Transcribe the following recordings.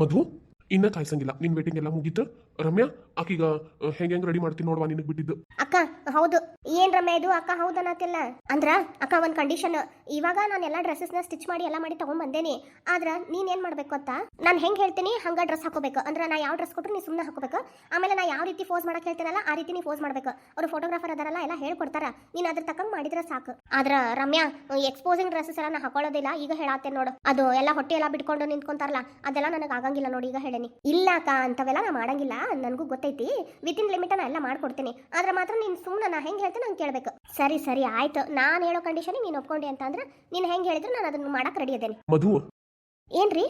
ಮಧು, ಇನ್ನ ಕಾಯ್ಸಂಗಿಲ್ಲ. ನಿನ್ ವೇಟಿಂಗ್ ಎಲ್ಲ ಮುಗೀತು. ರಮ್ಯಾ, ಆಕೀಗ ಹೆಂಗ್ ಹೆಂಗೆ ರೆಡಿ ಮಾಡ್ತೀನಿ ನೋಡ್ವಾ ನಿನಗ್ ಬಿಟ್ಟಿದ್ದು. ಅಕ್ಕ ಹೌದು. ಏನ್ ರಮ್ಯ ಇದು? ಅಕ್ಕ ಹೌದನ್ನತ್ತಿಲ್ಲ ಅಂದ್ರ, ಅಕ್ಕ ಒಂದ್ ಕಂಡೀಷನ್ ಇವಾಗ ನಾನು ಎಲ್ಲಾ ಡ್ರೆಸ್ಸಸ್ನ ಸ್ಟಿಚ್ ಮಾಡಿ, ಎಲ್ಲ ಮಾಡಿ ತಗೊಂಡ್ ಬಂದೇನಿ ಆದ್ರ, ನೀನ್ ಏನ್ ಮಾಡ್ಬೇಕು ಅಂತ? ನಾನು ಹೆಂಗ್ ಹೇಳ್ತೀನಿ? ಹಂಗ ಡ್ರೆಸ್ ಹಾಕೋಬೇಕು. ಅಂದ್ರ, ನಾ ಯಾವ ಡ್ರೆಸ್ ಕೊಟ್ರು ನೀ ಸುಮ್ಮನೆ ಹಾಕೋಬೇಕು. ಆಮೇಲೆ ನಾ ಯಾವ ರೀತಿ ಫೋಸ್ ಮಾಡಕ್ ಹೇಳ್ತೀನಲ್ಲ, ಆ ರೀತಿ ನೀ ಫೋಸ್ ಮಾಡ್ಬೇಕು. ಅವ್ರು ಫೋಟೋಗ್ರಾಫರ್ ಅದಾರಲ್ಲ, ಎಲ್ಲ ಹೇಳ್ಕೊಡ್ತಾರ. ನೀನ್ ಅದ್ರ ತಕ್ಕಂಗ್ ಮಾಡಿದ್ರೆ ಸಾಕು. ಆದ್ರ, ರಮ್ಯಾ ಎಕ್ಸ್ಪೋಸಿಂಗ್ ಡ್ರೆಸ್ಸಸ್ ಎಲ್ಲ ನಾ ಹಾಕೊಳ್ಳೋದಿಲ್ಲ. ಈಗ ಹೇಳಾತೆ ನೋಡು. ಅದು ಎಲ್ಲ ಹೊಟ್ಟೆ ಎಲ್ಲ ಬಿಟ್ಕೊಂಡು ನಿಂತ್ಕೊಂತಾರಲ್ಲ, ಅದೆಲ್ಲ ನನಗೆ ಆಗಂಗಿಲ್ಲ ನೋಡಿ, ಈಗ ಹೇಳೇನಿ. ಇಲ್ಲ ಅಕ್ಕ, ಅಂತವೆಲ್ಲ ನಾ ಮಾಡಂಗಿಲ್ಲ. ನನಗೂ ಗೊತ್ತೈತಿ. ವಿತಿನ್ ಲಿಮಿಟ್ ನಾ ಎಲ್ಲ ಮಾಡ್ಕೊಡ್ತೀನಿ. ಆದ್ರೆ ಮಾತ್ರ ನೀನು ಸುಮ್ಮನೆ ನಾ ಹೆಂಗೆ ಹೇಳ್ತೀನಿ ನಂಗೆ ಕೇಳಬೇಕು. ಸರಿ ಸರಿ ಆಯ್ತು. ನಾನು ಹೇಳೋ ಕಂಡೀಷನ್ ನೀನು ಒಪ್ಕೊಂಡಿ ಅಂತ ಅಂದ್ರೆ ನೀನು ಹೆಂಗೆ ಹೇಳಿದ್ರೆ ನಾನು ಅದನ್ನ ಮಾಡಕ್ಕೆ ರೆಡಿ ಇದ್ದೇನೆ. ಮಧು. ಏನ್ರಿ?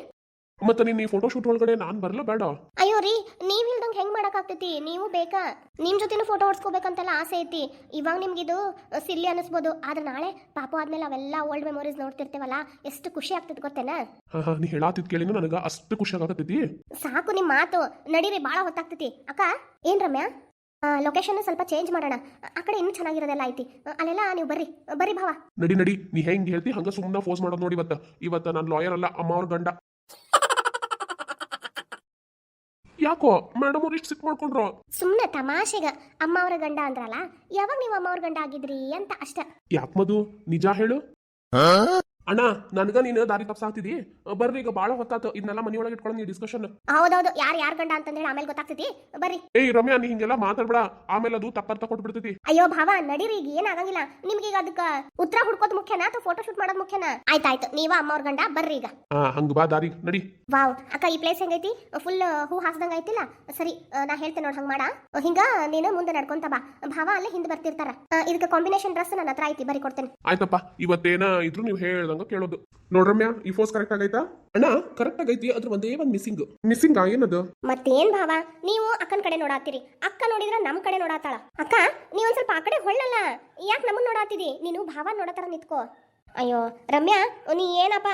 ಮತ್ತೆ ನೀನು ಈ ಫೋಟೋ ಶೂಟ್ ಒಳಗಡೆ ನಾನು ಬರಲ್ಲ ಬೇಡ? ಅಯ್ಯೋ ರೀ ನೀವು ಇಲ್ದಂಗೆ ಹೆಂಗೆ ಮಾಡೋಕ್ಕಾಗ್ತೈತಿ ನೀವು ಬೇಕಾ? ನಿಮ್ಮ ಜೊತೆನೂ ಫೋಟೋ ಹೊಡ್ಸ್ಕೋಬೇಕಂತೆಲ್ಲ ಆಸೆ ಐತಿ. ಇವಾಗ ನಿಮ್ಗಿದು ಸಿಲ್ಲಿ ಅನಿಸ್ಬೋದು ಆದ್ರೆ ನಾಳೆ ಪಾಪ ಆದ್ಮೇಲೆ ಅವೆಲ್ಲ ಓಲ್ಡ್ ಮೆಮೊರೀಸ್ ನೋಡ್ತಿರ್ತೇವಲ್ಲ ಎಷ್ಟು ಖುಷಿ ಆಗ್ತದೆ ಗೊತ್ತೇನಾ? ಹಾ ಹಾ ನೀ ಹೇಳಾತಿದ್ ಕೇಳಿನ ನನಗೆ ಅಷ್ಟು ಖುಷಿ ಆಗತೈತಿ ಸಾಕು ನಿಮ್ಮ ಮಾತು. ನಡೀರಿ ಭಾಳ ಹೊತ್ತಾಗ್ತೈತಿ. ಅಕ್ಕ ಏನ್ ರಮ್ಯಾ ಲೊಕೇಶನ್ ಸ್ವಲ್ಪ ಚೇಂಜ್ ಮಾಡೋಣ. ಆ ಕಡೆ ಇನ್ನೂ ಚೆನ್ನಾಗಿರೋದೆಲ್ಲ ಐತಿ. ಅಲ್ಲೆಲ್ಲ ನೀವು ಬರ್ರಿ. ಬರ್ರಿ ಭಾವ. ನಡಿ ನಡಿ. ನೀ ಹೆಂಗ್ ಹೇಳ್ತಿ? ಹಂಗ ಸುಮ್ಮನೆ ಫೋರ್ಸ್ ಮಾಡೋದು ನೋಡಿ ಇವತ್ತ. ಇವತ್ತ ನಾನು ಲಾಯರ್ ಅಲ್ಲ ಅಮ್ಮ ಅವ್ರ ಗಂಡ. ಯಾಕೋ? ಮೇಡಮ್ ಅವ್ರು ಇಷ್ಟು ಸಿಕ್ ಮಾಡ್ಕೊಂಡ್ರು. ಸುಮ್ಮನೆ ತಮಾಷೆಗ ಅಮ್ಮ ಅವರ ಗಂಡ ಅಂದ್ರಲ್ಲ ಯಾವಾಗ ನೀವು ಅಮ್ಮ ಅವ್ರ ಗಂಡ ಆಗಿದ್ರಿ ಅಂತ ಅಷ್ಟ. ಯಾಕೆ ಮದು ನಿಜ ಹೇಳು. ಅಣ್ಣ ನನ್ಗ ನೀನು ದಾರಿ ತಪ್ಸಾಗ್ತಿದಿ ಬರ್ರಿ ಈಗ ಬಾಳ ಹೊತ್ತಾತು. ಇದನ್ನೆಲ್ಲ ಮನಿ ಇಟ್ಕೊಳ್ಳೋ ನೀವು ಡಿಸ್ಕಷನ್ ಹೌದೌದು ಯಾರು ಯಾರ ಗಂಡ ಅಂತಂದೇಳಿ ಆಮೇಲೆ ಗೊತ್ತಾಗ್ತೈತಿ? ಬರ್ರಿ. ಏಯ್ ರಮ್ಯಾ ನೀ ಹಿಂಗೆಲ್ಲ ಮಾತಾಡ್ಬೇಡ. ಆಮೇಲೆ ಅದು ತಪ್ಪರ್ಥ ಕೊಟ್ಬಿಡ್ತೈತಿ ಅಯ್ಯೋ ಭಾವ ನಡೀರಿ ಈಗ ಏನಾಗಂಗಿಲ್ಲ ನಿಮ್ಗೆ ಈಗ ಅದಕ್ಕ ಉತ್ತರ ಹುಡ್ಕೋದ್ ಮುಖ್ಯನಾ ಅಥವಾ ಫೋಟೋ ಶೂಟ್ ಮಾಡೋದ್ ಮುಖ್ಯನಾ? ಆಯ್ತಾಯ್ತು ನೀವ ಅಮ್ಮ ಅವ್ರ ಗಂಡ ಬರ್ರಿ ಈಗ. ಹಾ ಹಂಗ ಬಾ ದಾರಿ ನಡಿ. ವಾವ್ ಅಕ್ಕ ಈ ಪ್ಲೇಸ್ ಹೆಂಗೈತಿ? ಫುಲ್ ಹೂ ಹಾಸ್ದಂಗ ಐತಿಲ್ಲ ಸರಿ ಆ, ನಾ ಹೇಳ್ತೇನೆ ನೋಡ್ ಹಂಗ ಮಾಡ. ಹಿಂಗ ನೀನು ಮುಂದೆ ನಡ್ಕೊಂತ ಬಾ. ಭಾವ ಅಲ್ಲೇ ಹಿಂದೆ ಬರ್ತಿರ್ತಾರ. ಆ, ಇದಕ್ಕೆ ಕಾಂಬಿನೇಷನ್ ಡ್ರೆಸ್ ನನ್ನ ಹತ್ರ ಐತಿ ಬರಿ ಕೊಡ್ತೇನೆ. ಆಯ್ತಪ್ಪ ಇವತ್ತೇನ ಇದ್ರು ನೀವು ಹೇಳ್ದಂಗ ಕೇಳೋದು. ನೋಡ್ರಮ್ಯ ಈ ಫೋಸ್ ಕರೆಕ್ಟ್ ಆಗೈತಾ? ಅಣ್ಣ ಕರೆಕ್ಟ್ ಆಗೈತಿ ಅದ್ರ ಒಂದೇ ಒಂದ್ ಮಿಸ್ಸಿಂಗ್ ಮಿಸ್ಸಿಂಗ್ ಏನದು? ಮತ್ತೇನ್ ಭಾವ? ನೀವು ಅಕ್ಕನ ಕಡೆ ನೋಡಾತಿರಿ. ಅಕ್ಕ ನೋಡಿದ್ರ ನಮ್ ಕಡೆ ನೋಡಾತಾಳ. ಅಕ್ಕ ನೀವ್ ಒಂದ್ ಸ್ವಲ್ಪ ಆ ಕಡೆ ಹೊಳ್ಳಲ್ಲ ಯಾಕೆ ನಮ್ಮನ್ನ ನೋಡಾತಿದಿ? ನೀನು ಭಾವ ನೋಡತಾರ ನಿತ್ಕೋ. ಅಯ್ಯೋ ರಮ್ಯಾ ನೀ ಏನಪ್ಪ?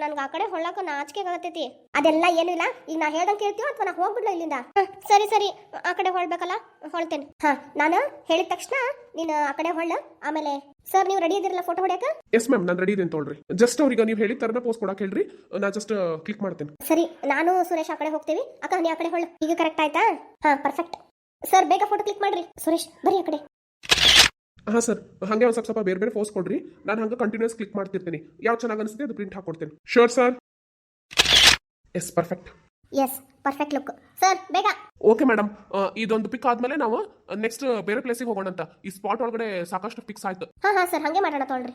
ನನ್ಗೆ ಆ ಕಡೆ ಹೊಳ್ಳಕ ನಾಚಿಕೆ ಆಗತೈತಿ ಅದೆಲ್ಲ ಏನೂ ಇಲ್ಲ. ಈಗ ನಾ ಹೇಳ್ದಂಗೆ ಕೇಳ್ತೀವೋ ಅಥವಾ ನಾ ಹೋಗ್ಬಿಡ್ಲ ಇಲ್ಲಿಂದ? ಹ, ಸರಿ ಸರಿ. ಆ ಕಡೆ ಹೊಳ್ಬೇಕಲ್ಲ ಹೊಳ್ತೇನೆ ಹಾ ನಾನು ಹೇಳಿದ ತಕ್ಷಣ ನೀನು ಆ ಕಡೆ ಹೊಳ್ಳ ಆಮೇಲೆ ಸರ್ ನೀವು ರೆಡಿ ಇದ್ದೀರಲ್ಲ ಫೋಟೋ ಹೊಡ್ಯಾಕ? ಎಸ್ ಮ್ಯಾಮ್ ನಾನು ರೆಡಿ ಇದ್ದೀನಿ ತೊಗೊಳ್ರಿ. ಜಸ್ಟ್ ಅವ್ರಿಗೆ ನೀವು ಹೇಳಿದ ತರನ ಪೋಸ್ಟ್ ಕೊಡಕ್ಕೆ ಹೇಳ್ರಿ. ನಾ ಜಸ್ಟ್ ಕ್ಲಿಕ್ ಮಾಡ್ತೇನೆ. ಸರಿ ನಾನು ಸುರೇಶ್ ಆ ಕಡೆ ಹೋಗ್ತೀವಿ. ಅಕ್ಕ ನೀ ಆ ಕಡೆ ಹೊಳ್ಳ ಈಗ ಕರೆಕ್ಟ್ ಆಯ್ತಾ? ಹಾ ಪರ್ಫೆಕ್ಟ್ ಸರ್ ಬೇಗ ಫೋಟೋ ಕ್ಲಿಕ್ ಮಾಡ್ರಿ. ಸುರೇಶ್ ಬರೀ ಆ ಕಡೆ. ಹಾಂ ಸರ್ ಹಾಗೆ ಒಂದು ಸ್ವಲ್ಪ ಸ್ವಲ್ಪ ಬೇರೆ ಬೇರೆ ಫೋಸ್ ಕೊಡ್ರಿ. ನಾನು ಹಂಗೆ ಕಂಟಿನ್ಯೂಸ್ ಕ್ಲಿಕ್ ಮಾಡ್ತಿರ್ತೀನಿ. ಯಾವ ಚೆನ್ನಾಗಿ ಅನಿಸುತ್ತೆ ಅದು print ಹಾಕೊಡ್ತೇನೆ. Sure sir yes perfect yes perfect look sir ಬೇಗ. ಓಕೆ ಮೇಡಮ್ ಇದೊಂದು ಪಿಕ್ ಆದ್ಮೇಲೆ ನಾವು ನೆಕ್ಸ್ಟ್ ಬೇರೆ ಪ್ಲೇಸಿಗೆ ಹೋಗೋಣ ಅಂತ ಈ ಸ್ಪಾಟ್ ಒಳಗಡೆ ಸಾಕಷ್ಟು ಪಿಕ್ಸ್ ಆಯ್ತು. ಹಾಂ ಹಾಂ ಸರ್ ಹಂಗೆ ಮಾಡೋಣ ತೊಗೊಳ್ರಿ.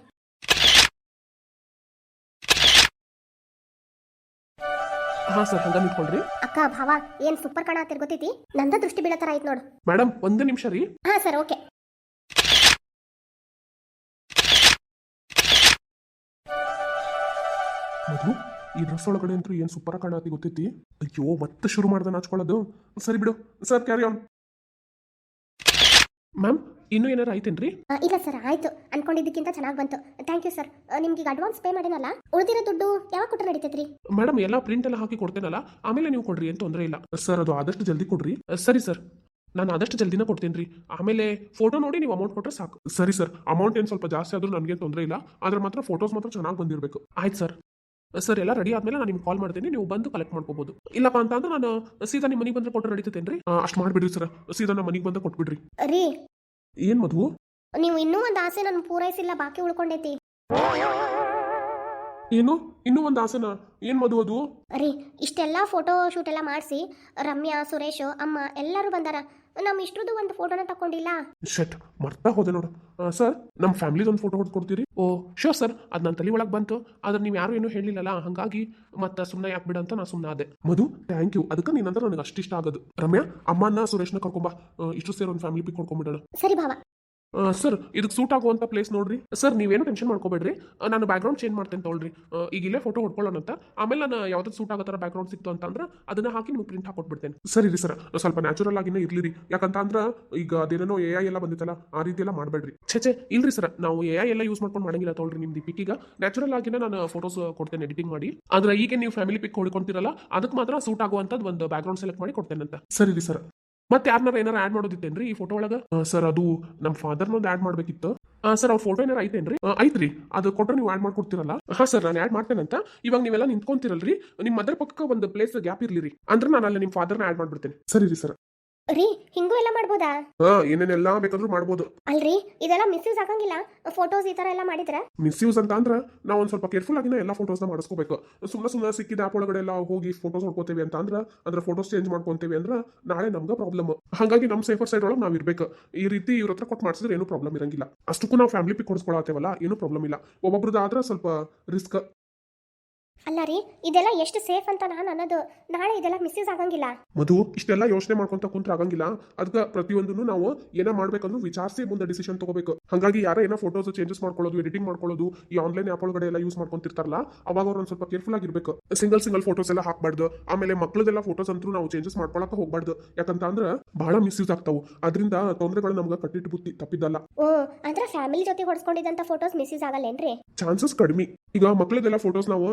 ಹಾಂ ಸರ್ ಹಂಗೆ ನಿಂತ್ಕೊಳ್ರಿ. ಅಕ್ಕ ಭಾವ ಏನ್ ಸೂಪರ್ ಕಾಣತ್ತಿರ್ ಗೊತ್ತೈತಿ? ನಂದ ದೃಷ್ಟಿ ಬೀಳತರ ಆಯ್ತು ನೋಡು. ಮೇಡಮ್ ಒಂದು ನಿಮಿಷ ರೀ. ಹಾ ಸರ್ ಓಕೆ ಮಧು ಈ ಡ್ರೆಸ್ ಒಳಗಡೆ ಅಂತೂ ಏನು ಸೂಪರ್ ಕಾಣತಿ ಗೊತ್ತೈತಿ? ಅಯ್ಯೋ ಮತ್ತೆ ಶುರು ಮಾಡ್ದೆ ನಾಚ್ಕೊಳ್ಳೋದು ಸರಿ ಬಿಡು ಸರ್ ಕ್ಯಾರಿ ಆನ್ ಮ್ಯಾಮ್ ಇನ್ನೂ ಏನಾರು ಐತೇನ್ರಿ ಇಲ್ಲ ಸರ್ ಆಯ್ತು. ಅನ್ಕೊಂಡಿದ್ದಕ್ಕಿಂತ ಚೆನ್ನಾಗಿ ಬಂತು. ಥ್ಯಾಂಕ್ ಯು ಸರ್ ನಿಮ್ಗೆ ಈಗ ಅಡ್ವಾನ್ಸ್ ಪೇ ಮಾಡಿನಲ್ಲ? ಉಳಿದಿರೋ ದುಡ್ಡು ಯಾವಾಗ ಕೊಟ್ಟರೆ ನಡೀತೈತ್ರಿ? ಮೇಡಮ್ ಎಲ್ಲ ಪ್ರಿಂಟ್ ಎಲ್ಲ ಹಾಕಿ ಕೊಡ್ತೇನಲ್ಲ ಆಮೇಲೆ ನೀವು ಕೊಡ್ರಿ ಏನು ತೊಂದರೆ ಇಲ್ಲ. ಸರ್ ಅದು ಆದಷ್ಟು ಜಲ್ದಿ ಕೊಡ್ರಿ. ಸರಿ ಸರ್ ನಾನು ಆದಷ್ಟು ಜಲ್ದಿನ ಕೊಡ್ತೀನಿ ರೀ ಆಮೇಲೆ ಫೋಟೋ ನೋಡಿ ನೀವು ಅಮೌಂಟ್ ಕೊಟ್ಟರೆ ಸಾಕು. ಸರಿ ಸರ್ ಅಮೌಂಟ್ ಏನು ಸ್ವಲ್ಪ ಜಾಸ್ತಿ ಆದರೂ ನನಗೆ ತೊಂದರೆ ಇಲ್ಲ. ಆದ್ರೆ ಮಾತ್ರ ಫೋಟೋಸ್ ಮಾತ್ರ ಚೆನ್ನಾಗಿ ಬಂದಿರಬೇಕು. ಆಯ್ತು ಸರ್ ಸರ್ ಎಲ್ಲ ರೆಡಿ ಆದ್ಮೇಲೆ ನಾನು ನಿಮ್ಗೆ ಕಾಲ್ ಮಾಡ್ತೀನಿ. ನೀವು ಬಂದು ಕಲೆಕ್ಟ್ ಮಾಡ್ಕೋಬಹುದು ಇಲ್ಲಪ್ಪ ಅಂತ ಅಂದ್ರೆ ನಾನು ಸೀದಾ ನಿಮ್ಮ ಮನೆಗೆ ಬಂದ್ರೆ ಕೊಟ್ಟರೆ ನಡೀತೇನ್ರಿ ರೀ ಅಷ್ಟು ಮಾಡಿಬಿಡ್ರಿ ಸರ್ ಸೀದಾ ನಮ್ಮ ಮನೆಗೆ ಬಂದು ಕೊಟ್ಬಿಡ್ರಿ. ರೀ. ಏನು ಮಧು? ನೀವು ಇನ್ನೂ ಒಂದು ಆಸೆ ನಾನು ಪೂರೈಸಿಲ್ಲ ಬಾಕಿ ಉಳ್ಕೊಂಡೈತಿ. ಏನು? ಇನ್ನೂ ಒಂದು ಆಸನ? ಏನ್ ಮಧು ಅದು? ರೀ ಇಷ್ಟೆಲ್ಲ ಫೋಟೋ ಶೂಟ್ ಎಲ್ಲ ಮಾಡಿಸಿ ರಮ್ಯಾ ಸುರೇಶ್ ಅಮ್ಮ ಎಲ್ಲರೂ ಬಂದಾರ. ನಮ್ಮ ಇಷ್ಟ್ರದ್ದು ಒಂದು ಫೋಟೋನ ತಕೊಂಡಿಲ್ಲ. ಶಟ್ ಮರ್ತಾ ಹೋದೆ ನೋಡು. ಸರ್ ನಮ್ಮ ಫ್ಯಾಮಿಲಿದು ಒಂದು ಫೋಟೋ ಹೊಡ್ಕೊಡ್ತೀರಿ? ಓ ಶೋರ್ ಸರ್ ಅದು ನನ್ನ ತಲೆ ಒಳಗೆ ಬಂತು. ಆದ್ರೆ ನೀವು ಯಾರು ಏನೂ ಹೇಳಿಲ್ಲಲ್ಲ ಹಾಗಾಗಿ ಮತ್ತೆ ಸುಮ್ಮನೆ ಯಾಕೆ ಬಿಡ ಅಂತ ನಾ ಸುಮ್ಮನೆ ಆದೆ. ಮಧು ಥ್ಯಾಂಕ್ ಯು ಅದಕ್ಕೆ ನೀನಂದ್ರೆ ನನಗೆ ಅಷ್ಟು ಇಷ್ಟ ಆಗೋದು. ರಮ್ಯಾ ಅಮ್ಮನ ಸುರೇಶ್ನ ಕರ್ಕೊಂಬ ಇಷ್ಟು ಸೇರಿ ಒಂದು ಫ್ಯಾಮಿಲಿ ಪಿಕ್ ಕೊಡ್ಕೊಂಬಿಡೋಣ ಸರಿ ಭಾವ. ಸರ್ ಇದಕ್ಕೆ ಸೂಟ್ ಆಗುವಂಥ ಪ್ಲೇಸ್ ನೋಡ್ರಿ. ಸರ್, ನೀವೇನು ಟೆನ್ಷನ್ ಮಾಡ್ಕೋಬೇಡ್ರಿ. ನಾನು ಬ್ಯಾಕ್ಗ್ರೌಂಡ್ ಚೇಂಜ್ ಮಾಡ್ತೇನೆ ತೊಗೊಳ್ರಿ. ಈಗ ಇಲ್ಲೇ ಫೋಟೋ ಹೊಡ್ಕೊಳ್ಳೋಣ ಅಂತ. ಆಮೇಲೆ ನಾನು ಯಾವ್ದಾದ್ರು ಸೂಟ್ ಆಗೋ ಥರ ಬ್ಯಾಕ್ಗ್ರೌಂಡ್ ಸಿಕ್ತು ಅಂತಂದ್ರೆ ಅದನ್ನ ಹಾಕಿ ನಿಮ್ಗೆ ಪ್ರಿಂಟ್ ಹಾಕೊಟ್ಬಿಡ್ತೇನೆ. ಸರಿ ರೀ, ಸರ್. ಸ್ವಲ್ಪ ನ್ಯಾಚುರಲ್ ಆಗಿನೇ ಇರ್ಲಿ ರೀ ಯಾಕಂತ ಅಂದ್ರೆ ಈಗ ಅದೇನೋ ಎ ಐ ಎಲ್ಲ ಬಂದಿತ್ತಲ್ಲ, ಆ ರೀತಿ ಎಲ್ಲ ಮಾಡಬೇಡ್ರಿ. ಛೇ ಛೇ, ಇಲ್ರಿ, ಸರ್. ನಾವು ಎ ಐ ಎಲ್ಲ ಯೂಸ್ ಮಾಡ್ಕೊಂಡು ಮಾಡಂಗಿಲ್ಲ ತೊಗೊಳ್ರಿ ನಿಮ್ದು ಪಿಕ್ ಈಗ. ನ್ಯಾಚುರಲ್ ಆಗಿನೇ ನಾನು ಫೋಟೋಸ್ ಕೊಡ್ತೇನೆ ಎಡಿಟಿಂಗ್ ಮಾಡಿ. ಆದ್ರೆ ಈಗ ನೀವು ಫ್ಯಾಮಿಲಿ ಪಿಕ್ ಹೊಡ್ಕೊಂತಿರಲ್ಲ ಅದಕ್ಕೆ ಮಾತ್ರ ಸೂಟ್ ಆಗುವಂಥದ್ದು ಒಂದು ಬ್ಯಾಕ್ಗ್ರೌಂಡ್ ಸೆಲೆಕ್ಟ್ ಮಾಡಿ ಕೊಡ್ತೇನೆ ಅಂತ. ಸರಿ ರೀ, ಸರ್. ಮತ್ತೆ ಯಾರನ್ನಾರ ಏನಾರ ಆ್ಯಡ್ ಮಾಡೋದಿತ್ತೇನ್ರಿ ಈ ಫೋಟೋ ಒಳಗ? ಸರ್ ಅದು ನಮ್ಮ ಫಾದರ್ನೊಂದು ಆ್ಯಡ್ ಮಾಡಬೇಕಿತ್ತು. ಸರ್ ಅವ್ರ ಫೋಟೋ ಏನಾರ ಐತೇನ್ರಿ? ಐತ್ರಿ. ಅದು ಕೊಟ್ಟರೆ ನೀವು ಆಡ್ ಮಾಡ್ಕೊಡ್ತೀರಲ್ಲ? ಹಾ ಸರ್ ನಾನು ಆ್ಯಡ್ ಮಾಡ್ತೇನಂತ. ಇವಾಗ ನೀವೆಲ್ಲ ನಿಂತ್ಕೊಂತಿರಲ್ರಿ. ನಿಮ್ಮ ಮದರ್ ಪಕ್ಕ ಒಂದು ಪ್ಲೇಸ್ ಗ್ಯಾಪ್ ಇರ್ಲಿ ಅಂದ್ರೆ ನಾನು ಅಲ್ಲಿ ನಿಮ್ಮ ಫಾದರ್ನ ಆಡ್ ಮಾಡ್ಬಿಡ್ತೇನೆ. ಸರಿ ರೀ ಸರ್ ರೀ ಹಿಂಗೂ ಎಲ್ಲ ಮಾಡ್ಬೋದಾ? ಹಾ ಏನೇನೆಲ್ಲ ಬೇಕಾದ್ರೂ ಮಾಡ್ಬೋದು. ಅಲ್ರಿ ಇದೆಲ್ಲ ಮಿಸ್ಯೂಸ್ ಆಗಂಗಿಲ್ಲ. ಫೋಟೋಸ್ ಈ ತರ ಎಲ್ಲ ಮಾಡಿದ್ರೆ? ಮಿಸ್ಯೂಸ್ ಅಂತ ಅಂದ್ರೆ ನಾವು ಒಂದ್ ಸ್ವಲ್ಪ ಕೇರ್ಫುಲ್ ಆಗಿನ ಎಲ್ಲ ಫೋಟೋಸ್ನ ಮಾಡಿಸ್ಕೋಬೇಕು. ಸುಮ್ಮನೆ ಸುಮ್ಮನೆ ಸಿಕ್ಕಿದ ಆಪ್ ಒಳಗಡೆ ಎಲ್ಲ ಹೋಗಿ ಫೋಟೋಸ್ ನೋಡ್ಕೋತೀವಿ ಅಂತ ಅಂದ್ರೆ ಅಂದ್ರೆ ಫೋಟೋಸ್ ಚೇಂಜ್ ಮಾಡ್ಕೊಂತೀವಿ ಅಂದ್ರೆ ನಾಳೆ ನಮ್ಗೆ ಪ್ರಾಬ್ಲಮ್ ಹಾಗಾಗಿ ನಮ್ಮ ಸೇಫರ್ ಸೈಡ್ ಒಳಗೆ ನಾವು ಇರ್ಬೇಕು. ಈ ರೀತಿ ಇವ್ರ ಹತ್ರ ಕೊಟ್ಟು ಮಾಡಿಸಿದ್ರೆ ಏನು ಪ್ರಾಬ್ಲಮ್ ಇರಂಗಿಲ್ಲ. ಅಷ್ಟಕ್ಕೂ ನಾವು ಫ್ಯಾಮಿಲಿ ಪಿಕ್ ಕೊಡಿಸ್ಕೊಳತ್ತೇವಲ್ಲ ಏನು ಪ್ರಾಬ್ಲಮ್ ಇಲ್ಲ. ಒಬ್ಬೊಬ್ರದ್ದು ಆದ್ರೆ ಸ್ವಲ್ಪ ರಿಸ್ಕ್ ಅಲ್ಲ ರೀ ಇದೆಲ್ಲ ಎಷ್ಟು ಸೇಫ್ ಅಂತ ನಾನು ಅನ್ನೋದು ನಾಳೆ ಇದೆಲ್ಲ ಮಿಸ್ಯೂಸ್ ಆಗಂಗಿಲ್ಲ. ಮಧು ಇಷ್ಟೆಲ್ಲ ಯೋಚನೆ ಮಾಡ್ಕೊಂತ ಕುಂತ್ರ ಆಗಂಗಿಲ್ಲ. ಅದಕ್ಕೆ ಪ್ರತಿಯೊಂದನ್ನು ನಾವು ಏನ ಮಾಡ್ಬೇಕಂದ್ರೂ ವಿಚಾರಿಸಿ ಮುಂದೆ ಡಿಸಿಷನ್ ತಗೋಬೇಕು. ಹಾಗಾಗಿ ಯಾರ ಏನೋ ಫೋಟೋಸ್ ಚೇಂಜಸ್ ಮಾಡ್ಕೊಳ್ಳೋದು ಎಡಿಟಿಂಗ್ ಮಾಡ್ಕೊಳ್ಳೋದು ಈ ಆನ್ಲೈನ್ ಆ್ಯಪ್ ಒಳಗಡೆ ಎಲ್ಲ ಯೂಸ್ ಮಾಡ್ಕೊಂತಿರ್ತಾರಲ್ಲ ಅವಾಗ ಅವ್ರು ಒಂದು ಸ್ವಲ್ಪ ಕೇರ್ಫುಲ್ ಆಗಿರ್ಬೇಕು. ಸಿಂಗಲ್ ಸಿಂಗಲ್ ಫೋಟೋಸ್ ಎಲ್ಲ ಹಾಕ್ಬಾರ್ದು. ಆಮೇಲೆ ಮಕ್ಕಳದೆಲ್ಲ ಫೋಟೋಸ್ ಅಂತೂ ನಾವು ಚೇಂಜಸ್ ಮಾಡ್ಕೊಳಕ್ಕೆ ಹೋಗ್ಬಾರ್ದು. ಯಾಕಂತ ಅಂದ್ರೆ ಬಹಳ ಮಿಸ್ಯೂಸ್ ಆಗ್ತಾವು. ಅದರಿಂದ ತೊಂದರೆಗಳು ನಮ್ಗೆ ಕಟ್ಟಿಟ್ಟು ಬುತ್ತಿ ತಪ್ಪಿದ್ದಲ್ಲ. ಓ ಅಂದ್ರೆ ಫ್ಯಾಮಿಲಿ ಜೊತೆ ಹೊಡ್ಸ್ಕೊಂಡಿದ್ದಂತ ಫೋಟೋಸ್ ಮಿಸ್ಯೂಸ್ ಆಗಲ್ಲೇನ್ರಿ? ಚಾನ್ಸಸ್ ಕಡಿಮೆ. ಈಗ ಮಕ್ಳದೆಲ್ಲ ಫೋಟೋಸ್ ನಾವು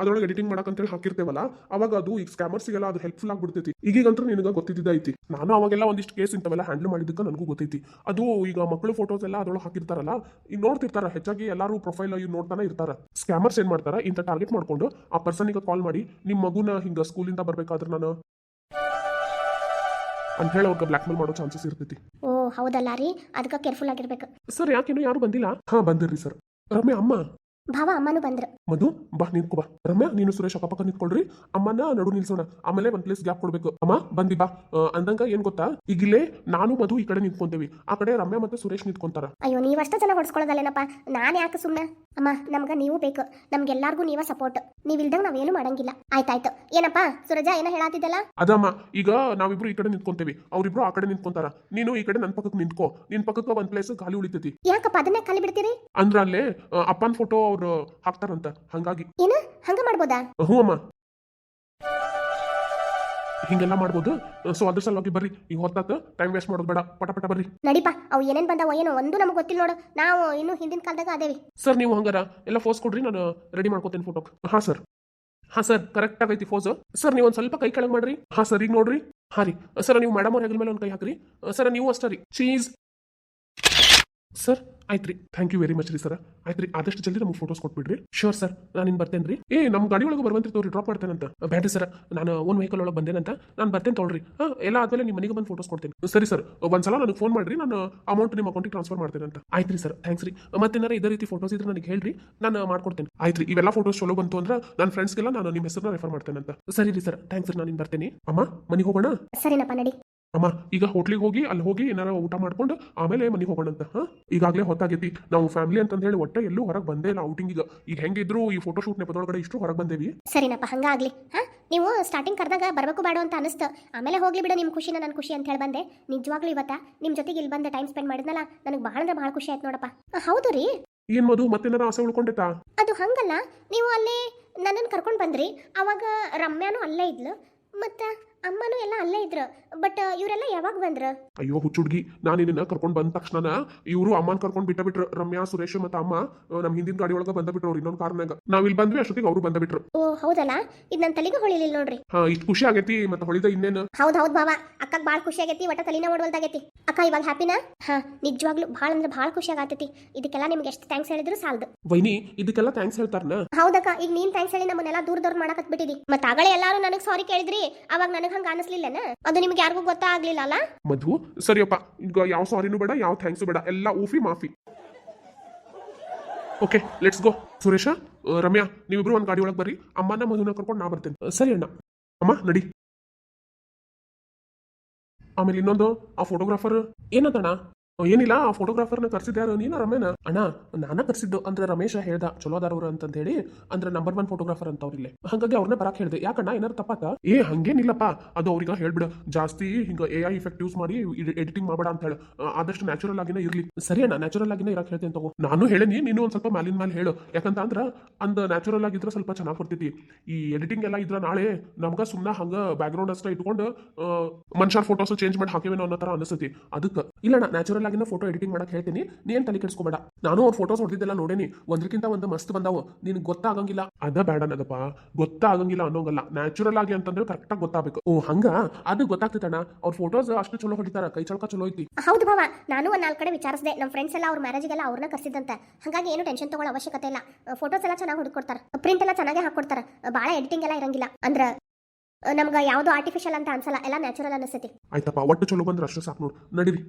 ಅದ್ರೊಳಗೆ ಎಡಿಟಿಂಗ್ ಮಾಡಕ್ಕಂತೇಳಿ ಹಾಕಿರ್ತೇವಲ್ಲ ಅವಾಗ ಅದು ಈಗ ಸ್ಕ್ಯಾಮರ್ಸಿಗೆಲ್ಲ ಅದು ಹೆಲ್ಪ್ಫುಲ್ ಆಗ್ಬಿಡ್ತೈತಿ. ಈಗೀಗಂತೂ ನಿನಗೆ ಗೊತ್ತಿದ್ದೈತಿ ನಾನು ಅವಾಗೆಲ್ಲ ಒಂದಿಷ್ಟು ಕೇಸ್ ಇಂಥವೆಲ್ಲ ಹ್ಯಾಂಡಲ್ ಮಾಡಿದ್ದಕ್ಕೆ ನನಗೂ ಗೊತ್ತೈತಿ. ಅದು ಈಗ ಮಕ್ಕಳು ಫೋಟೋಸ್ ಎಲ್ಲ ಅದರೊಳಗೆ ಹಾಕಿರ್ತಾರಲ್ಲ ಈಗ ನೋಡ್ತಿರ್ತಾರ ಹೆಚ್ಚಾಗಿ ಎಲ್ಲರೂ ಪ್ರೊಫೈಲ್ ಇವ್ ನೋಡ್ತಾನೆ ಇರ್ತಾರ. ಸ್ಕ್ಯಾಮರ್ಸ್ ಏನ್ ಮಾಡ್ತಾರ ಇಂಥ ಟಾರ್ಗೆಟ್ ಮಾಡ್ಕೊಂಡು ಆ ಪರ್ಸನ್ಗೆ ಕಾಲ್ ಮಾಡಿ ನಿಮ್ಮ ಮಗುನ ಹಿಂಗ ಸ್ಕೂಲಿಂದ ಬರ್ಬೇಕಾದ್ರೆ ನಾನು ಅಂತ ಹೇಳಿ ಅವ್ರಿಗೆ ಬ್ಲಾಕ್ ಮೇಲ್ ಮಾಡೋ ಚಾನ್ಸಸ್ ಇರ್ತೈತಿ. ಓ ಹೌದಲ್ಲ ರೀ? ಅದಕ್ಕೆ ಕೇರ್ಫುಲ್ ಆಗಿರ್ಬೇಕು. ಸರ್ ಯಾಕೇನು ಯಾರು ಬಂದಿಲ್ಲ? ಹಾ ಬಂದಿರ್ರಿ ಸರ್. ರಮ್ಯಾ ಅಮ್ಮ. ಭಾವ ಅಮ್ಮನು ಬಂದ್ರು. ಮಧು ಬಾ ನಿಂತ್ಕೊ ಬಾ ರಮ್ಯಾ ನೀನು ಸುರೇಶ್ ಅಕ್ಕಪಕ್ಕ ನಿಂತ್ಕೊಳ್ರಿ. ಅಮ್ಮನ ನಡು ನಿಲ್ಸೋಣ. ಆಮೇಲೆ ಒಂದ್ ಪ್ಲೇಸ್ ಗ್ಯಾಪ್ ಕೊಡ್ಬೇಕು. ಅಮ್ಮ ಬಂದಿ ಬಾ. ಆ, ಅಂದಂಗ ಏನ್ ಗೊತ್ತಾ? ಈಗಿಲ್ಲೇ ನಾನು ಮಧು ಈ ಕಡೆ ನಿಂತ್ಕೊಂತೀವಿ. ಆ ಕಡೆ ರಮ್ಯಾ ಮತ್ತೆ ಸುರೇಶ್ ನಿಂತ್ಕೊಂತಾರ. ಅಯ್ಯೋ ನೀವಷ್ಟ ಜನ ಹೊಡ್ಸ್ಕೊಳ್ಳೋದಲ್ಲೇನಪ್ಪ? ನಾನು ಯಾಕೆ ಸುಮ್ಮನೆ ಅಮ್ಮ ನಮ್ಗೆ ನೀವು ಬೇಕು. ನಮ್ಗೆಲ್ಲಾರ್ಗೂ ನೀವ ಸಪೋರ್ಟ್ ನೀವಿಲ್ದಂಗೆ ನಾವೇನು ಮಾಡಂಗಿಲ್ಲ. ಆಯ್ತಾಯ್ತು. ಏನಪ್ಪ ಸುರಜಾ ಏನೋ ಹೇಳಾತಿದ್ದಲ್ಲ? ಅದಮ್ಮ ಈಗ ನಾವಿಬ್ರು ಈ ಕಡೆ ನಿಂತ್ಕೊಂತೇವಿ. ಅವ್ರಿಬ್ರು ಆ ಕಡೆ ನಿಂತ್ಕೊಂತಾರ. ನೀನು ಈ ಕಡೆ ನನ್ ಪಕ್ಕಕ್ಕೆ ನಿಂತ್ಕೋ. ನಿನ್ ಪಕ್ಕಕ್ಕೆ ಒಂದ್ ಪ್ಲೇಸ್ ಖಾಲಿ ಉಳಿತೈತಿ. ಯಾಕಪ್ಪ ಅದನ್ನೇ ಖಾಲಿ ಬಿಡ್ತೀರಿ? ಅಂದ್ರ ಅಲ್ಲೇ ಅಪ್ಪನ ಅಪ್ಪನ್ ಫೋಟೋ ಅವ್ರು ಹಾಕ್ತಾರಂತ. ಹಂಗಾಗಿ. ಏನು? ಹಂಗ ಮಾಡ್ಬೋದಾ? ಹ್ಞೂ ಅಮ್ಮ. ಹಿಂಗೆಲ್ಲ ಮಾಡ್ಬೋದು. ಸೊ ಅದ್ರ ಸಲುವಾಗಿ ಬರ್ರಿ. ಈಗ ಹೊತ್ತಾತ ಟೈಮ್ ವೇಸ್ಟ್ ಮಾಡೋದು ಬೇಡ. ಪಟ ಪಟ ಬರ್ರಿ. ನಡಿಪ ಅವು ಏನೇನ್ ಬಂದಾವ ಏನೋ ಒಂದು ನಮ್ಗೆ ಗೊತ್ತಿಲ್ಲ ನೋಡು. ನಾವು ಇನ್ನು ಹಿಂದಿನ ಕಾಲದಾಗ ಅದೇವಿ ಸರ್ ನೀವು ಹಂಗಾರ ಎಲ್ಲ ಫೋಸ್ ಕೊಡ್ರಿ ನಾನು ರೆಡಿ ಮಾಡ್ಕೋತೇನೆ ಫೋಟೋ ಹಾಂ ಸರ್ ಹಾಂ ಸರ್ ಕರೆಕ್ಟ್ ಆಗೈತಿ ಫೋಸ್ ಸರ್ ನೀವು ಒಂದು ಸ್ವಲ್ಪ ಕೈ ಕೆಳಗೆ ಮಾಡ್ರಿ. ಹಾಂ ಸರ್ ಈಗ ನೋಡ್ರಿ. ಹಾಂ ರೀ. ಸರ್ ನೀವು ಮೇಡಮ್ ಅವ್ರ ಹೆಗಲ ಮೇಲೆ ಒಂದು ಕೈ ಹಾಕ್ರಿ. ಸರ್ ನೀವು ಅಷ್ಟೇ ರೀ. ಚೀಸ್ ಸರ್ ಆಯ್ತು ಥ್ಯಾಂಕ್ ಯು ವೆರಿ ಮಚ್ ರೀ ಸರ್ ಆಯ್ತು ರೀ ಆದಷ್ಟು ಜಲ್ದಿ ನಮ್ಗೆ ಫೋಟೋಸ್ ಕೊಟ್ಬಿಡ್ರಿ. ಶೋರ್ ಸರ್ ನಾನು ಬರ್ತೇನೆ ರೀ ಏ ನಮ್ಮ ಗಾಡಿ ಒಳಗೆ ಬರುವಂತ ತೋರಿ ಡ್ರಾಪ್ ಮಾಡ್ತೇನಂತ. ಬ್ಯಾಡ್ರಿ ಸರ್ ನಾನು ಓನ್ ವೆಹಿಕಲ್ ಒಳಗೆ ಬಂದೇನಂತ. ನಾನು ಬರ್ತೇನೆ ತೊಳ್ರಿ ಹಾಂ ಎಲ್ಲ ಆದ್ಮೇಲೆ ನಿಮ್ಮ ಮನೆಗೆ ಬಂದು ಫೋಟೋಸ್ ಕೊಡ್ತೇನೆ. ಸರಿ ಸರ್ ಒಂದ್ಸಲ ನನಗೆ ಫೋನ್ ಮಾಡ್ರಿ. ನಾನು ಅಮೌಂಟ್ ನಿಮ್ಮ ಅಕೌಂಟಿಗೆ ಟ್ರಾನ್ಸ್ಫರ್ ಮಾಡ್ತೇನೆ ಅಂತ ಆಯ್ತು ರೀ ಸರ್ ಥ್ಯಾಂಕ್ಸ್ ರೀ ಮತ್ತೇನಾರ ಇದೇ ರೀತಿ ಫೋಟೋಸ್ ಇದ್ರೆ ನನಗೆ ಹೇಳ್ರಿ. ನಾನು ಮಾಡ್ಕೊಡ್ತೇನೆ. ಆಯ್ತು ರೀ ಇವೆಲ್ಲ ಫೋಟೋಸ್ ಚಲೋ ಬಂತು ಅಂದ್ರೆ ನನ್ನ ಫ್ರೆಂಡ್ಸ್ಗೆಲ್ಲ ನಾನು ನಿಮ್ಮ ಹೆಸರನ್ನ ರೆಫರ್ ಮಾಡ್ತೇನೆ ಅಂತ ಸರಿ ರೀ ಸರ್ ಥ್ಯಾಂಕ್ಸ್ ರೀ, ನಾನು ಬರ್ತೇನೆ. ಅಮ್ಮ, ಮನೆಗೆ ಹೋಗೋಣ? ಸರಿನಪ್ಪ, ನಡಿ. ಅಮ್ಮ ಈಗ ಹೋಟ್ಲಿಗೆ ಹೋಗಿ ಅಲ್ಲಿ ಹೋಗಿ ಏನಾರ ಊಟ ಮಾಡ್ಕೊಂಡು ಆಮೇಲೆ ಮನೆಗೆ ಹೋಗೋಣಂತ ಹಾಂ? ಈಗಾಗಲೇ ಹೊತ್ತಾಗೈತಿ. ನಾವು ಫ್ಯಾಮಿಲಿ ಅಂತಂದೇಳಿ ಒಟ್ಟೆ ಎಲ್ಲೂ ಹೊರಗೆ ಬಂದೇ ಇಲ್ಲ ಔಟಿಂಗ್ ಈಗ. ಈಗ ಹೆಂಗಿದ್ರು ಈ ಫೋಟೋ ಶೂಟ್ ನೆಪದೊಳಗಡೆ ಇಷ್ಟು ಹೊರಗೆ ಬಂದೇವಿ. ಸರಿನಪ್ಪ ಹಂಗಾಗ್ಲಿ. ಹಾ? ನೀವು ಸ್ಟಾರ್ಟಿಂಗ್ ಕರೆದಾಗ ಬರಬೇಕು ಬೇಡ ಅಂತ ಅನಿಸ್ತು. ಆಮೇಲೆ ಹೋಗ್ಲಿ ಬಿಡು ನಿಮ್ಮ ಖುಷಿನ ನನ್ನ ಖುಷಿ ಅಂತ ಹೇಳಿ ಬಂದೆ. ನಿಜವಾಗ್ಲೂ ಇವತ್ತ ನಿಮ್ಮ ಜೊತೆಗೆ ಇಲ್ಲಿ ಬಂದ ಟೈಮ್ ಸ್ಪೆಂಡ್ ಮಾಡಿದ್ನಲ್ಲ ನನಗೆ ಬಹಳ ಅಂದ್ರೆ ಬಹಳ ಖುಷಿ ಆಯ್ತು ನೋಡಪ್ಪ. ಹೌದು ರೀ. ಏನ್ ಮದು ಮತ್ತೇನಾರ ಆಸೆ ಉಳ್ಕೊಂಡೈತಾ ಅದು ಹಂಗಲ್ಲ. ನೀವು ಅಲ್ಲಿ ನನ್ನನ್ನು ಕರ್ಕೊಂಡು ಬಂದ್ರಿ. ಅವಾಗ ರಮ್ಯಾನು ಅಲ್ಲೇ ಇದ್ಲು. ಮತ್ತು ಅಮ್ಮನೂ ಎಲ್ಲ ಅಲ್ಲೇ ಇದ್ರು. ಬಟ್ ಇವರೆಲ್ಲ ಯಾವಾಗ ಬಂದ್ರು? ಅಯ್ಯೋ ಹುಚ್ಚುಡ್ಗಿ ನಾನು ನಿನ್ನ ಕರ್ಕೊಂಡು ಬಂದ ತಕ್ಷಣ ಇವರು ಅಮ್ಮನ ಕರ್ಕೊಂಡು ಬಿಟ್ಟ ಬಿಟ್ರು ರಮ್ಯಾ ಸುರೇಶ್ ಮತ್ತೆ ಅಮ್ಮ ನಮ್ಮ ಹಿಂದಿನ ಗಾಡಿ ಒಳಗೆ ಬಂದ ಬಿಟ್ರು ಅವ್ರು ಇನ್ನೊಂದು ಕಾರ್ನಾಗ ನಾವ್ ಇಲ್ಲಿ ಬಂದ್ವಿ ಅಷ್ಟೊತ್ತಿಗೆ ಅವರು ಬಂದ ಬಿಟ್ರು ಓ ಹೌದಲ್ಲ? ಇದು ನನ್ನ ತಲೆಗೆ ಹೊಳಿಲಿಲ್ಲ ನೋಡ್ರಿ. ಹಾ ಇಷ್ಟು ಖುಷಿ ಆಗೈತಿ ಮತ್ತೆ ಹೊಳಿದ ಇನ್ನೇನು? ಹೌದ್ ಹೌದ್ ಬಾವ ಅಕ್ಕ ಭಾಳ ಖುಷಿ ಆಗೈತಿ ಒಟ್ಟ ತಲೆನ ಒಡವಲ್ದಾಗೈತಿ ಅಕ್ಕ ಇವಾಗ ಹ್ಯಾಪಿನಾ? ಹಾ ನಿಜವಾಗ್ಲೂ ಭಾಳ ಅಂದ್ರೆ ಭಾಳ ಖುಷಿ ಆಗತೈತಿ ಇದಕ್ಕೆಲ್ಲ ನಿಮ್ಗೆ ಎಷ್ಟು ಥ್ಯಾಂಕ್ಸ್ ಹೇಳಿದ್ರು ಸಾಲದು. ವೈನಿ ಇದಕ್ಕೆಲ್ಲ ಥ್ಯಾಂಕ್ಸ್ ಹೇಳ್ತಾರನ? ಹೌದಕ್ಕ ಈಗ ನೀನ್ ಥ್ಯಾಂಕ್ಸ್ ಹೇಳಿ ನಮ್ಮನ್ನೆಲ್ಲ ದೂರ ದೂರ ಮಾಡಕತ್ ಬಿಟ್ಟಿದಿ ಮತ್ತ ಆಗಲೇ ಎಲ್ಲಾರು ನನಗೆ ಸಾರಿ ಕೇಳಿದ್ರಿ. ಅವಾಗ ನನಗೆ ಹಂಗ ಅನಿಸ್ಲಿಲ್ಲನ? ಅದು ನಿಮ್ಗೆ ಯಾರಿಗೂ ಗೊತ್ತಾಗ್ಲಿಲ್ಲ ಅಲ್ಲ ಮಧು, ಸರಿಯಪ್ಪ. ಈಗ ಯಾವ ಸಾರಿನೂ ಬೇಡ, ಯಾವ ಥ್ಯಾಂಕ್ಸ್ ಬೇಡ. ಎಲ್ಲ ಊಫಿ, ಮಾಫಿ. Okay let's go Suresh Ramya, ನೀವಿಬ್ರು ಒಂದು ಗಾಡಿ ಒಳಗೆ ಬರ್ರಿ. ಅಮ್ಮನ ಮಧುನ ಕರ್ಕೊಂಡು ನಾ ಬರ್ತೇನೆ. ಸರಿ ಅಣ್ಣ. ಅಮ್ಮ, ನಡಿ. ಆಮೇಲೆ ಇನ್ನೊಂದು, ಆ ಫೋಟೋಗ್ರಾಫರ್ ಏನಂತಣ್ಣ? ಏನಿಲ್ಲ, ಆ ಫೋಟೋಗ್ರಾಫರ್ನ ಕರ್ಸಿದ್ಯಾರು ನೀನ ರಮೇನ? ಅಣ್ಣ, ನಾನ ಕರ್ಸಿದ್ದು. ಅಂದ್ರೆ ರಮೇಶ ಹೇಳ್ದ ಚಲೋ ಅದಾರವ್ರು ಅಂತ ಹೇಳಿ ಅಂದ್ರೆ ನಂಬರ್ ಒನ್ ಫೋಟೋಗ್ರಾಫರ್ ಅಂತ ಅವ್ರಿಲ್ಲೇ. ಹಾಗಾಗಿ ಅವ್ರನ್ನ ಬರಾಕ್ ಹೇಳ್ದೆ. ಯಾಕಣ್ಣ ಏನಾರು ತಪ್ಪಾತ? ಏ, ಹಂಗೇನಿಲ್ಲಪ್ಪ. ಅದು ಅವ್ರಿಗೆ ಹೇಳ್ಬಿಡ. ಜಾಸ್ತಿ ಹಿಂಗ ಎ ಐ ಇಫೆಕ್ಟ್ ಯೂಸ್ ಮಾಡಿ ಎಡಿಟಿಂಗ್ ಮಾಡಬೇಡ ಅಂತ ಹೇಳಿ. ಆದಷ್ಟು ನ್ಯಾಚುರಲ್ ಆಗಿನ ಇರ್ಲಿ. ಸರಿ ಅಣ್ಣ ನ್ಯಾಚುರಲ್ ಆಗಿನೇ ಇರಕ್ ಹೇಳ್ತೇನೆ ತಗೋ. ನಾನು ಹೇಳೇನಿ, ನೀನು ಒಂದ್ ಸ್ವಲ್ಪ ಮ್ಯಾಲಿನ ಮೇಲೆ ಹೇಳು. ಯಾಕಂತ ಅಂದ್ರ, ಅಂದ ನ್ಯಾಚುರಲ್ ಆಗಿದ್ರೆ ಸ್ವಲ್ಪ ಚೆನ್ನಾಗಿ ಕೊಡ್ತೈತಿ. ಈ ಎಡಿಟಿಂಗ್ ಎಲ್ಲ ಇದ್ರ ನಾಳೆ ನಮ್ಗ ಸುಮ್ಮನೆ ಹಂಗ ಬ್ಯಾಕ್ಗ್ರೌಂಡ್ ಅಷ್ಟ ಇಟ್ಕೊಂಡು ಮನುಷ್ಯರ ಫೋಟೋಸ್ ಚೇಂಜ್ ಮಾಡಿ ಹಾಕಿವೇನೋ ಅನ್ನೋ ತರ ಅನಿಸ್ತೈತಿ ಅದಕ್ಕೆ. ಇಲ್ಲಣ್ಣ ನ್ಯಾಚುರಲ್ ಆಗಿನ ಫೋಟೋ ಎಡಿಟಿಂಗ್ ಮಾಡಕ್ಕೆ ಹೇಳ್ತೀನಿ. ನೀನ್ ತಲೆ ಕೆಡಿಸ್ಕೋಬೇಡ. ನಾನು ಅವ್ರ ಫೋಟೋಸ್ ಹೊಡೆದಿದ್ದೆಲ್ಲ ನೋಡೇನಿ. ಒಂದ್ರಕ್ಕಿಂತ ಒಂದು ಮಸ್ತ್ ಬಂದಾವು. ನಿನ್ಗೆ ಗೊತ್ತಾಗಂಗಿಲ್ಲ. ಅದ ಬೇಡ ನನಪ್ಪ ಗೊತ್ತಾಗಂಗಿಲ್ಲ ಅನ್ನೋಂಗಲ್ಲ. ನ್ಯಾಚುರಲ್ ಆಗಿ ಅಂತಂದ್ರೆ ಕರೆಕ್ಟಾಗಿ ಗೊತ್ತಾಗಬೇಕು. ಓ ಹಂಗ? ಅದು ಗೊತ್ತಾಗ್ತಿತ್ತಣ್ಣ ಅವ್ರ ಫೋಟೋಸ್ ಅಷ್ಟು ಚಲೋ ಹೊಡಿತಾರ. ಕೈ ಚಳಕ ಚಲೋ ಐತಿ. ಹೌದು ಭಾವ. ನಾನು ಒಂದ್ ನಾಲ್ಕು ಕಡೆ ವಿಚಾರಿಸಿದೆ. ನಮ್ಮ ಫ್ರೆಂಡ್ಸ್ ಎಲ್ಲ ಅವ್ರ ಮ್ಯಾರೇಜ್ಗೆಲ್ಲ ಅವ್ರನ್ನ ಕರ್ಸಿದಂತೆ ಹಾಗಾಗಿ ಏನು ಟೆನ್ಷನ್ ತಗೊಳ್ಳೋ ಅವಶ್ಯಕತೆ ಇಲ್ಲ. ಫೋಟೋಸ್ ಎಲ್ಲ ಚೆನ್ನಾಗಿ ಹುಡುಕೊಡ್ತಾರೆ. ಪ್ರಿಂಟ್ ಎಲ್ಲ ಚೆನ್ನಾಗಿ ಹಾಕೊಡ್ತಾರೆ. ಭಾಳ ಎಡಿಟಿಂಗ್ ಎಲ್ಲ ಇರಂಗಿಲ್ಲ. ಅಂದ್ರೆ ನಮ್ಗೆ ಯಾವುದು ಆರ್ಟಿಫಿಷಿಯಲ್ ಅಂತ ಅನ್ಸಲ್ಲ. ಎಲ್ಲ ನ್ಯಾಚುರಲ್ ಅನಿಸ್ತೈತಿ ಆಯ್ತಪ್ಪ. ಒಟ್ಟು ಚಲೋ ಬಂದ್ರೆ ಅಷ್ಟು ಸಾಕು ನೋಡಿ. ನಡೀರಿ.